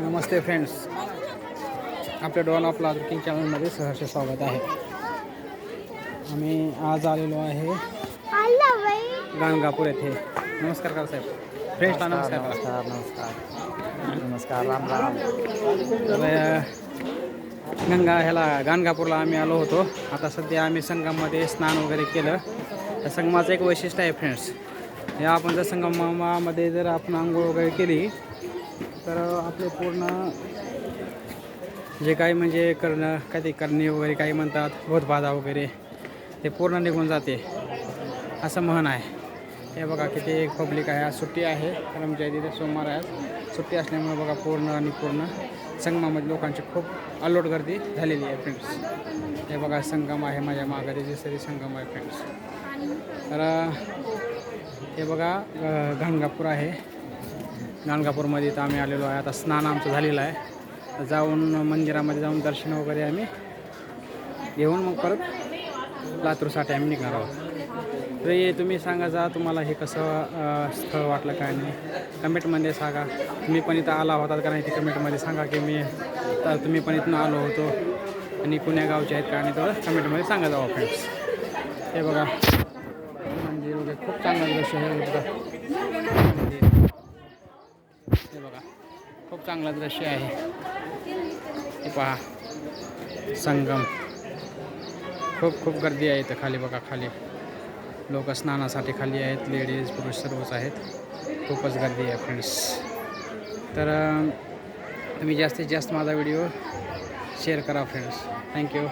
नमस्ते friends. आपल्या don of ladder king चॅनलमध्ये सहर्ष स्वागत आहे. आम्ही आज आलेलो आहे गाणगापूर येथे. नमस्कार करा साहेब. फ्रेंड्सला नमस्कार करा नमस्कार नमस्कार. नमस्कार राम राम. गंगा ह्याला गाणगापूरला आम्ही आलो होतो. आता सध्या आम्ही संगममध्ये स्नान वगैरे केलं. त्या संगमाचं एक वैशिष्ट्य आहे फ्रेंड्स. या आपण जर संगमामध्ये जर आपण आंघोळ वगैरे केली तर आपले पूर्ण जे काही म्हणजे करणं काय ते करणे वगैरे काही म्हणतात भूतबाधा वगैरे ते पूर्ण निघून जाते. असं म्हण आहे. हे बघा किती पब्लिक आहे. आज सुट्टी आहे. करमच्या तिथे सोमवार आहे सुट्टी असल्यामुळे बघा पूर्ण आणि पूर्ण संगमामध्ये लोकांची खूप अलोट गर्दी झालेली आहे फ्रेंड्स हे बघा संगम आहे माझ्या माघारी दिसतरी संगम आहे फ्रेंड्स तर हे बघा घाणगापूर आहे. गाणगापूरमध्ये इथं आम्ही आलेलो आहे. आता स्नान आमचं झालेलं आहे. जाऊन मंदिरामध्ये जाऊन दर्शन वगैरे आम्ही घेऊन मग परत लातूरसाठी आम्ही निघणार आहोत. तर हे तुम्ही सांगा जा तुम्हाला हे कसं स्थळ वाटलं काय नाही. कमेंटमध्ये सांगा. तुम्ही पण इथं आला होता का नाही ते कमेंटमध्ये सांगा की मी तर तुम्ही पण इथून आलो होतो. आणि कुण्या गावचे आहेत का नाही तर कमेंटमध्ये सांगा जावा फ्रेंड्स हे बघा. मंदिर वगैरे खूप चांगलं दृश्य आहे. हे बघा मंदिर हे बघा खूप चांगलं दृश्य आहे. पहा. संगम. खूप खूप गर्दी आहे इथं खाली बघा खाली. लोक स्नानासाठी खाली आहेत लेडीज पुरुष सर्वच आहेत. खूपच गर्दी आहे फ्रेंड्स तर तुम्ही जास्तीत जास्त माझा व्हिडिओ शेअर करा फ्रेंड्स थँक्यू